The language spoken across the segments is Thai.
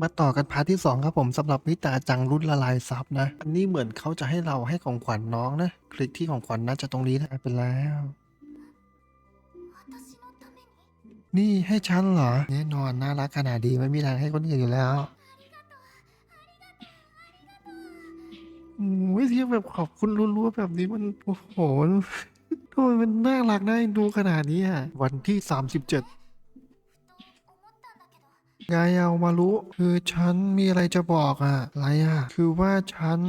มาต่อกันพาร์ทที่ 2 ครับผมสำหรับมิตาจังรุ่นละลายซับนะ อันนี้เหมือนเขาจะให้เราให้ของขวัญน้องนะ คลิกที่ของขวัญน่าจะตรงนี้นะไปแล้ว นี่ให้ฉันเหรอ แน่นอนน่ารักขนาดดีไม่มีทางให้คนอื่นอยู่แล้วโอ้ยเทียบแบบขอบคุณรัวๆแบบนี้มันโอ้โหทำไมมันน่ารักน่าดูขนาดนี้อะวันที่ 37 นายเอามารู้คือฉันมีอะไรจะบอกอะอะไรอะคือว่าฉัน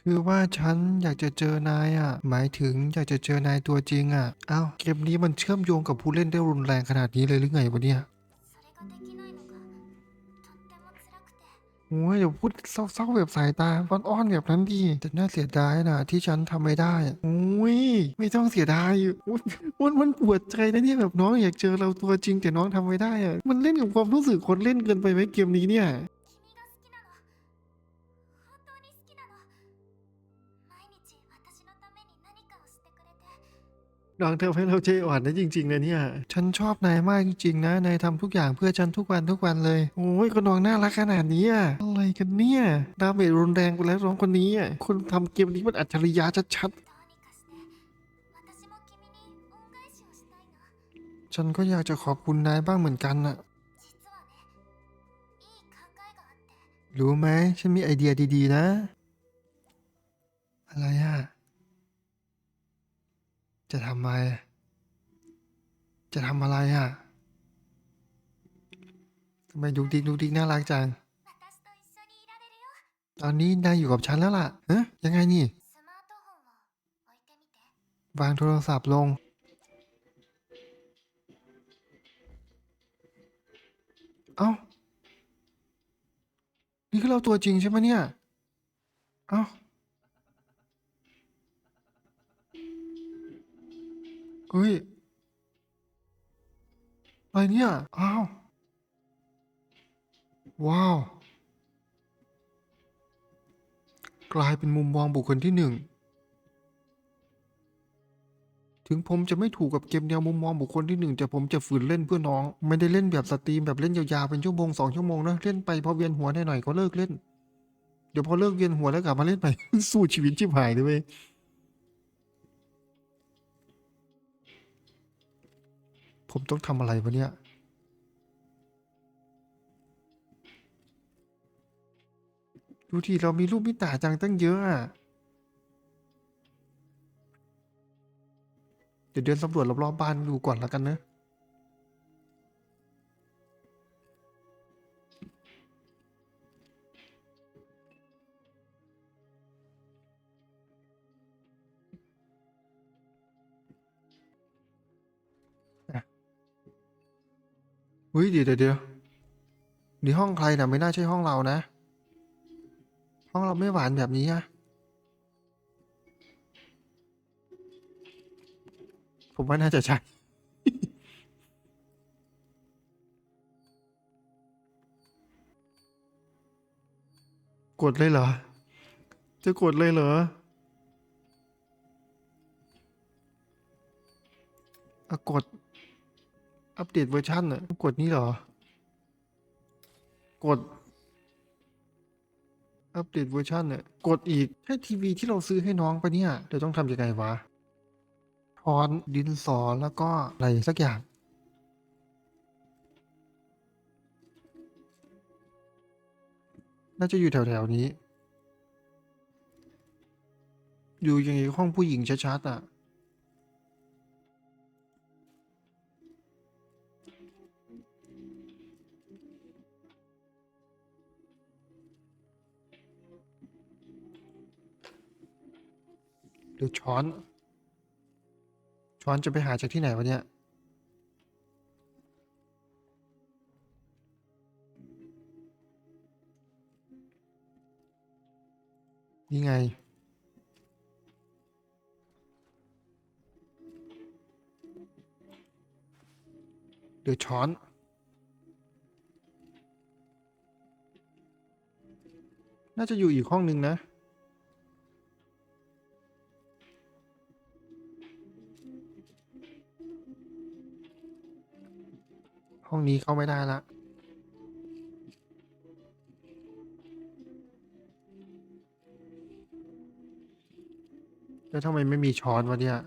คือว่าฉันอยากจะเจอนายอะหมายถึงอยากจะเจอนายตัวจริงอะเอ้าเกมนี้มันเชื่อมโยงกับผู้เล่นได้รุนแรงขนาดนี้เลยหรือไงวะเนี่ย โอ้ยอย่าพูดเศร้าๆแบบสายตาอ้อนๆแบบนั้นดีแต่น่าเสียดายนะที่ฉันทำไม่ได้โอ้ยไม่ต้องเสียดายมันมันปวดใจนะเนี่ยแบบน้องอยากเจอเราตัวจริงแต่น้องทำไม่ได้อะมันเล่นกับความรู้สึกคนเล่นเกินไปไหมเกมนี้เนี่ย น้องเธอให้เราใจอ่อนนะจริงๆนะเนี่ย ฉันชอบนายมากจริงๆนะ นายทำทุกอย่างเพื่อฉันทุกวันทุกวันเลย โอ้ยก็น้องน่ารักขนาดนี้อะอะไรกันเนี่ยดาเมจรุนแรงไปแล้วน้องคนนี้อะคนทำเกมนี้มันอัจฉริยะชัดๆ ฉันก็อยากจะขอบคุณนายบ้างเหมือนกันน่ะ รู้ไหมฉันมีไอเดียดีๆนะ อะไรอะ จะทำอะไร จะทำอะไรอะทำไมดุกดิกดุกดิกน่ารักจัง ตอนนี้นายอยู่กับฉันแล้วล่ะเอ๊ะยังไงนี่ วางโทรศัพท์ลง เอ้า นี่คือเราตัวจริงใช่ไหมเนี่ย เอ้า เฮ้ยอะไรเนี่ยอ้าวว้าว กลายเป็นมุมมองบุคคลที่หนึ่งถึงผมจะไม่ถูกกับเกมแนวมุมมองบุคคลที่หนึ่งแต่ผมจะฝืนเล่นเพื่อน้อง ไม่ได้เล่นแบบสตรีมแบบเล่นยาวๆเป็นชั่วโมงสองชั่วโมงนะเล่นไปพอเวียนหัวหน่อยๆก็เลิกเล่น เดี๋ยวพอเลิกเวียนหัวแล้วกลับมาเล่นใหม่สู้ชีวิตชิบหายเลยเว้ย ผมต้องทำอะไรวะเนี่ย ดูที่เรามีรูปมิตาจังตั้งเยอะอะ เดี๋ยวเดินสำรวจรอบๆบ้านดูก่อนแล้วกันเนะ ฮ้ยเดี๋ยวเดี๋ยวเดียวนี่ห้องใครนะไม่น่าใช่ห้องเรานะ ห้องเราไม่หวานแบบนี้อะผมว่าน่าจะใช่กดเลยเหรอ จะกดเลยเหรออะกด อัปเดตเวอร์ชันอะกดนี้เหรอ กด อัปเดตเวอร์ชันเนี่ยกดอีกใช่ทีวีที่เราซื้อให้น้องปะเนี่ยเดี๋ยวต้องทำยังไงวะทอนดินสอแล้วก็อะไรสักอย่าง น่าจะอยู่แถวๆนี้ อยู่อย่างในห้องผู้หญิงชัดๆอะ หรือช้อน ช้อนจะไปหาจากที่ไหนวะเนี่ย นี่ไงเดือช้อนน่าจะอยู่อีกห้องหนึ่งนะ ห้องนี้เข้าไม่ได้ละแล้วทำไมไม่มีช้อนวะเนี่ย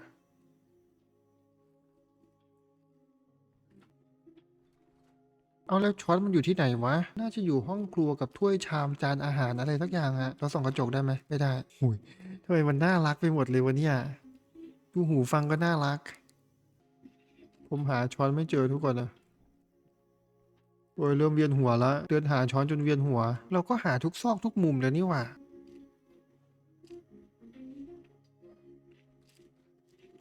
เอาแล้วช้อนมันอยู่ที่ไหนวะ น่าจะอยู่ห้องครัวกับถ้วยชามจานอาหารอะไรสักอย่างอะเราส่องกระจกได้ไหมไม่ได้หุยทำไมมันน่ารักไปหมดเลยวะเนี่ย ดูหูฟังก็น่ารัก ผมหาช้อนไม่เจอทุกคนอะ อ้ยเริ่มเวียนหัวแล้วเดินหาช้อนจนเวียนหัว เราก็หาทุกซอกทุกมุมแล้วนี่หว่า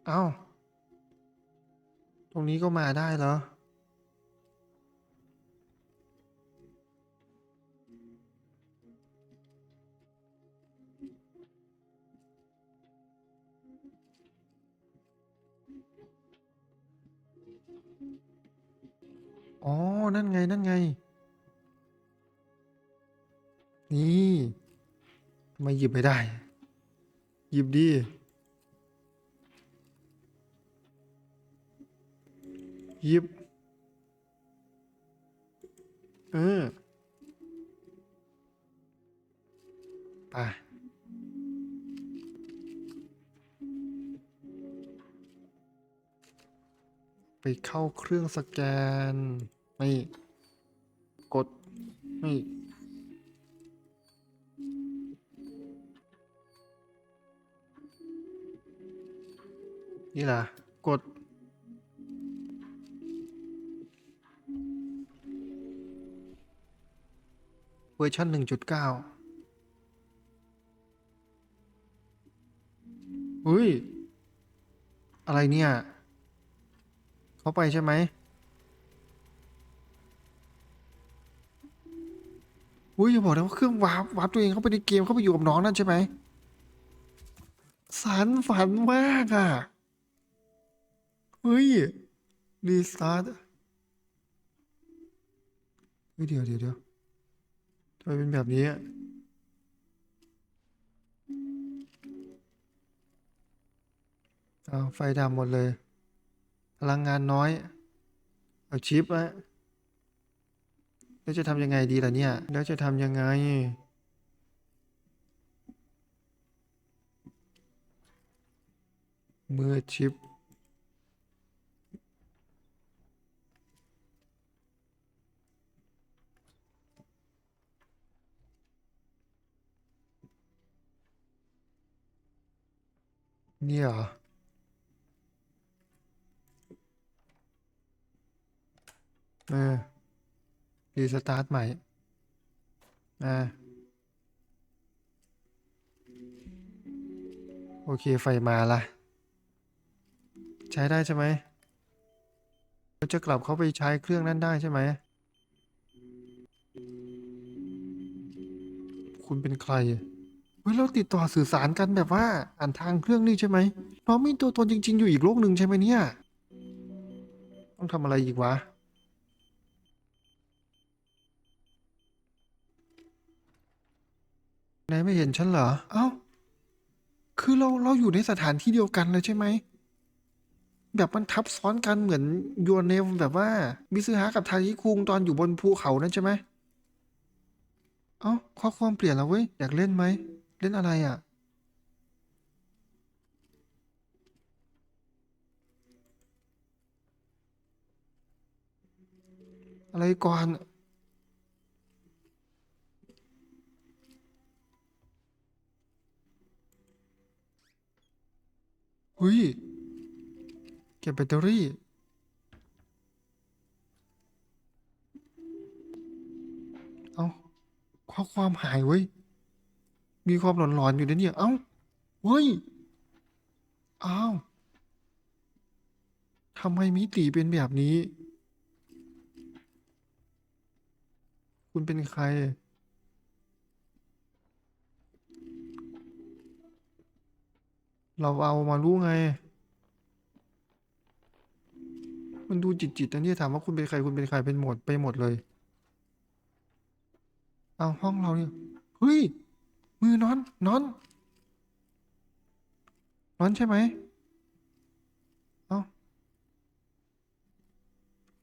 เอ้า ตรงนี้ก็มาได้เหรอ อ๋อ นั่นไง นั่นไง นี่ทำไมหยิบไม่ได้ หยิบดิหยิบ เออไป ไปเข้าเครื่องสแกนไม่กดไม่นี่ล่ะ กด เวอร์ชันหนึ่งจุดเก้าอุ้ย อะไรเนี่ย เข้าไปใช่ไหมอุ้ยอย่าบอกนะว่าเครื่องวาร์ปวาร์ปตัวเองเข้าไปในเกมเข้าไปอยู่กับน้องนั่นใช่ไหมสารฝันมากอะ เฮ้ยรีสตาร์ทเดี๋ยวเดี๋ยวเดี๋ยวทำไมเป็นแบบนี้อะอ้าวไฟดับหมดเลย พลังงานน้อย เอาชิปอะแล้วจะทำยังไงดีล่ะเนี่ย แล้วจะทำยังไง เมื่อชิป เนี่ยเหรอ เออรีสตาร์ทใหม่อ่าโอเคไฟมาละใช้ได้ใช่ไหมเราจะกลับเข้าไปใช้เครื่องนั้นได้ใช่ไหม คุณเป็นใครเฮ้ยเราติดต่อสื่อสารกันแบบว่าอ่านทางเครื่องนี่ใช่ไหมเรามีตัวตนจริง ๆ อยู่อีกโลกหนึ่งใช่ไหมเนี่ย ต้องทำอะไรอีกวะ นายไม่เห็นฉันเหรอ เอ้า คือเราเราอยู่ในสถานที่เดียวกันเลยใช่ไหม แบบมันทับซ้อนกันเหมือนยูเนมแบบว่ามิซึฮะกับทาคิคุงตอนอยู่บนภูเขานั่นใช่ไหม เอ้าข้อความเปลี่ยนแล้วเว้ย อยากเล่นไหม เล่นอะไรอะ อะไรก่อน เฮ้ย เก็บแบตเตอรี่ เอาข้อความหายเว้ย มีความหลอนๆอยู่นะเนี่ย เอ้า เฮ้ย อ้าวทำไมมิติเป็นแบบนี้ คุณเป็นใคร เราเอามารู้ไง มันดูจิตๆนะเนี่ยถามว่าคุณเป็นใครคุณเป็นใครเป็นหมดไปหมดเลย เอาห้องเราเนี่ยเฮ้ยมือนอนนอนนอนใช่ไหมเอา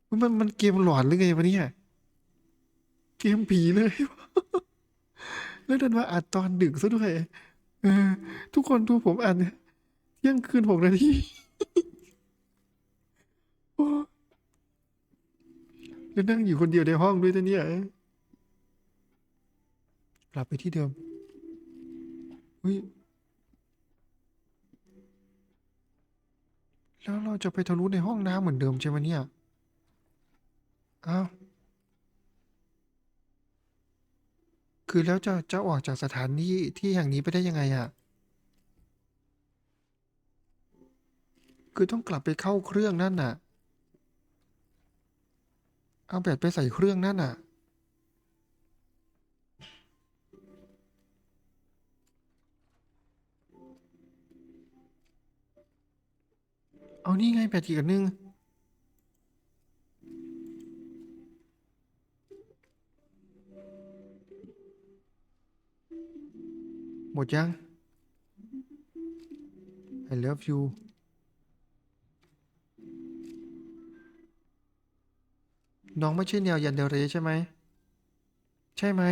มันมันมันเกมหลอนหรือไงวะเนี่ยเกมผีเลยแล้วดันมาอัดตอนดึกซะด้วยเออทุกคนดูผมอัดเนี่ย เที่ยงคืนหกนาทีแล้วนั่งอยู่คนเดียวในห้องด้วยนะเนี่ยกลับไปที่เดิมเฮ้ยแล้วเราจะไปทะลุในห้องน้ำเหมือนเดิมใช่ไหมเนี่ย อ้าว คือแล้วจะจะออกจากสถานที่ที่แห่งนี้ไปได้ยังไงอะ คือต้องกลับไปเข้าเครื่องนั่นน่ะ เอาแบตไปใส่เครื่องนั่นน่ะ เอานี่ไงแบตอีกอันนึงหมดยัง I love you น้องไม่ใช่แนวยันเดเรใช่ไหม ใช่ไหม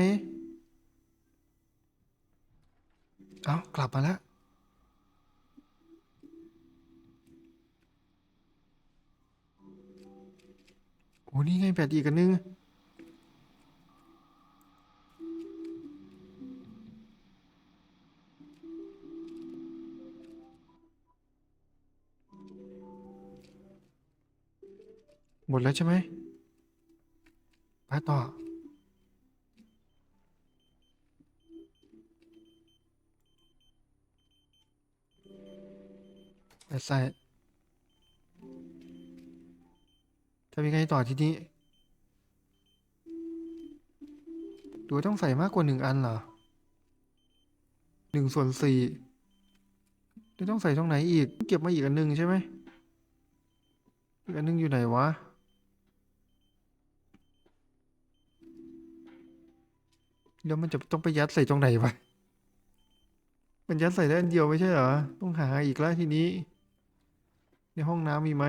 เอากลับมาแล้ว โอ้นี่ไงแบตอีกันนึง หมดแล้วใช่ไหม ไปต่อไปใส่ทำยังไงต่อทีนี้ดูต้องใส่มากกว่าหนึ่งอันเหรอหนึ่งส่วนสี่ต้องใส่ตรงไหนอีก เก็บมาอีกอันหนึ่งใช่ไหมอีกอันหนึงอยู่ไหนวะ แล้วมันจะต้องไปยัดใส่ตรงไหนวะ มันยัดใส่ได้อันเดียวไม่ใช่เหรอ ต้องหาอีกแล้วทีนี้ ในห้องน้ำมีไหม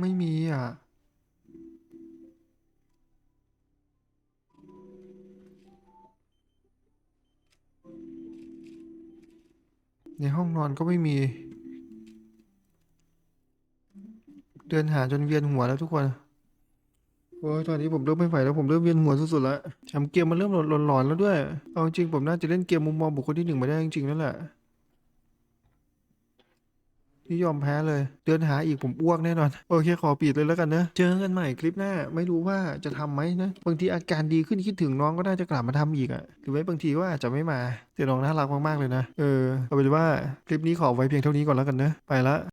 ไม่มีอะ ในห้องนอนก็ไม่มี เดินหาจนเวียนหัวแล้วทุกคนโอ้ยตอนนี้ผมเริ่มไม่ไหวแล้วผมเริ่มเวียนหัวสุดๆแล้วแถมเกมมันเริ่มหลอนๆแล้วด้วยเอาจริงผมน่าจะเล่นเกมมุมมองบุคคลที่หนึ่งมาได้จริงๆนั่นแหละ นี่ยอมแพ้เลย เดินหาอีกผมอ้วกแน่นอน โอเค ขอปิดเลยแล้วกันเนะ เจอกันใหม่คลิปหน้า ไม่รู้ว่าจะทำไหมนะ บางทีอาการดีขึ้นคิดถึงน้องก็น่าจะกลับมาทำอีกอะหรือไม่บางทีก็อาจจะไม่มาแต่น้องน่ารักมากๆเลยนะ เออ เอาเป็นว่าคลิปนี้ขอไว้เพียงเท่านี้ก่อนแล้วกันเนะ ไปละ